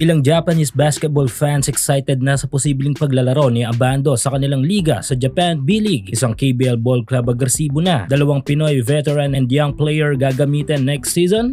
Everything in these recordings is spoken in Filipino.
Ilang Japanese basketball fans excited na sa posibleng paglalaro ni Abando sa kanilang liga sa Japan B-League. Isang KBL ball club agresibo na. Dalawang Pinoy veteran and young player gagamitin next season?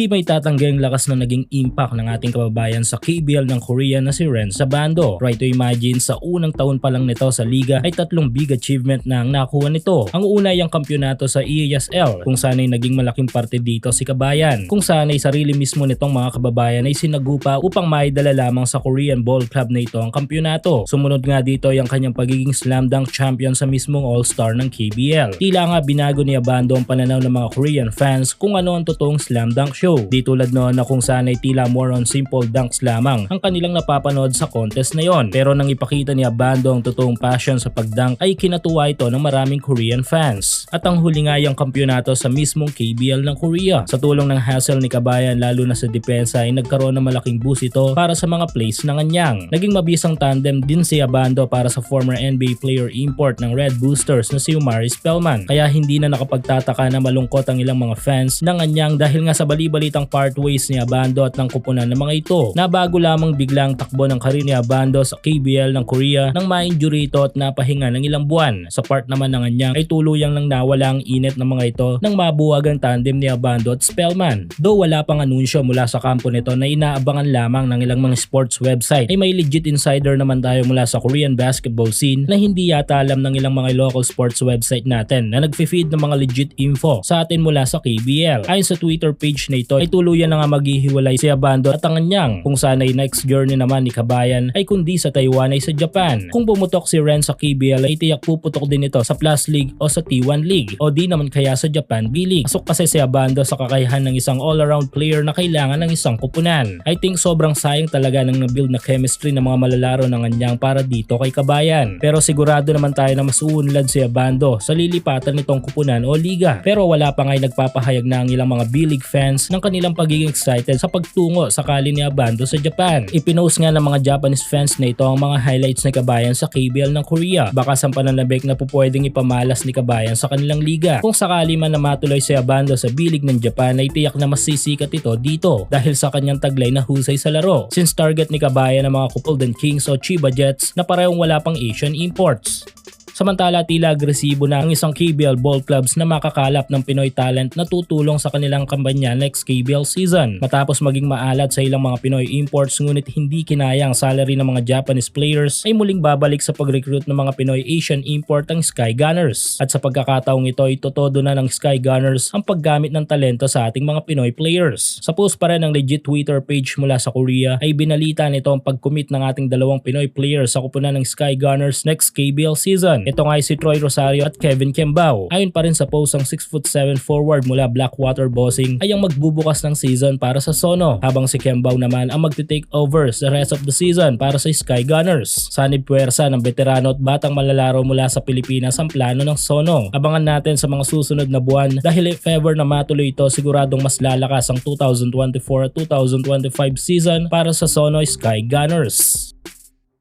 Di may tatanggi ang lakas na naging impact ng ating kababayan sa KBL ng Korea na si Ren Sabando. Try to imagine sa unang taon pa lang nito sa liga ay tatlong big achievement na ang nakuha nito. Ang una ay ang kampyonato sa EASL kung saan ay naging malaking parte dito si Kabayan. Kung saan ay sarili mismo nitong mga kababayan ay sinagupa upang maidala lamang sa Korean Ball Club na ito ang kampyonato. Sumunod nga dito ay ang kanyang pagiging slam dunk champion sa mismong All-Star ng KBL. Tila nga binago ni Abando ang pananaw ng mga Korean fans kung ano ang totoong slam dunk show. Di tulad noon na kung saan ay tila more on simple dunks lamang ang kanilang napapanood sa contest na yon. Pero nang ipakita ni Abando ang totoong passion sa pagdunk ay kinatuwa ito ng maraming Korean fans. At ang huli nga yung kampyonato sa mismong KBL ng Korea. Sa tulong ng hassle ni Kabayan lalo na sa depensa ay nagkaroon ng malaking boost ito para sa mga plays ng anyang. Naging mabisang tandem din si Abando para sa former NBA player import ng Red Boosters na si Umari Spellman. Kaya hindi na nakapagtataka na malungkot ang ilang mga fans ng anyang dahil nga sa balibalitang part ways ni Abando at ng kupunan ng mga ito na bago lamang biglang takbo ng karir ni Abando sa KBL ng Korea nang ma-injury ito at napahinga ng ilang buwan. Sa part naman ng anyang ay tuluyang lang nawala ang init ng mga ito nang mabuwag ang tandem ni Abando at Spellman. Though wala pang anunsyo mula sa kampo nito na inaabangan lamang ng ilang mga sports website ay may legit insider naman tayo mula sa Korean basketball scene na hindi yata alam ng ilang mga local sports website natin na nagfe-feed ng mga legit info sa atin mula sa KBL. Ayon sa Twitter page na ito ay tuluyan na nga maghihiwalay si Abando at ang anyang kung saan ay next journey naman ni Kabayan ay kundi sa Taiwan ay sa Japan. Kung pumutok si Ren sa KBL ay tiyak puputok din ito sa Plus League o sa T1 League o di naman kaya sa Japan B-League. Pasok kasi si Abando sa kakayahan ng isang all-around player na kailangan ng isang kupunan. I think sobrang sayang talaga ng nabuild na chemistry ng mga malalaro ng anyang para dito kay Kabayan. Pero sigurado naman tayo na mas uunlad si Abando sa lilipatan nitong kupunan o liga. Pero wala pa nga'y nagpapahayag na ang ilang mga B-League fans ng kanilang pagiging excited sa pagtungo sakali ni Abando sa Japan. Ipinost nga ng mga Japanese fans na ito ang mga highlights ni Kabayan sa KBL ng Korea. Baka sa pananabik na po pwedeng ipamalas ni Kabayan sa kanilang liga. Kung sakali man na matuloy si Abando sa B-League ng Japan ay tiyak na mas sisikat ito dito dahil sa kanyang taglay na husay sa laro. Since target ni Kabayan ang mga Kupolden Kings o Chiba Jets na parehong wala pang Asian imports. Samantala tila agresibo na ang isang KBL ball clubs na makakalap ng Pinoy talent na tutulong sa kanilang kampanya next KBL season. Matapos maging maalat sa ilang mga Pinoy imports ngunit hindi kinayang salary ng mga Japanese players ay muling babalik sa pag-recruit ng mga Pinoy Asian import ang Sky Gunners. At sa pagkakataong ito ay totodo na ng Sky Gunners ang paggamit ng talento sa ating mga Pinoy players. Sa post pa rin ng legit Twitter page mula sa Korea ay binalita nito ang pag-commit ng ating dalawang Pinoy players sa kupunan ng Sky Gunners next KBL season. Ito nga si Troy Rosario at Kevin Kembao. Ayon pa rin sa post ang 6'7 forward mula Blackwater Bossing ay ang magbubukas ng season para sa Sono habang si Kembao naman ang magte-take over sa rest of the season para sa Sky Gunners. Sanib puwersa ng veterano at batang malalaro mula sa Pilipinas ang plano ng Sono. Abangan natin sa mga susunod na buwan dahil if ever na matuloy ito siguradong mas lalakas ang 2024 at 2025 season para sa Sono Sky Gunners.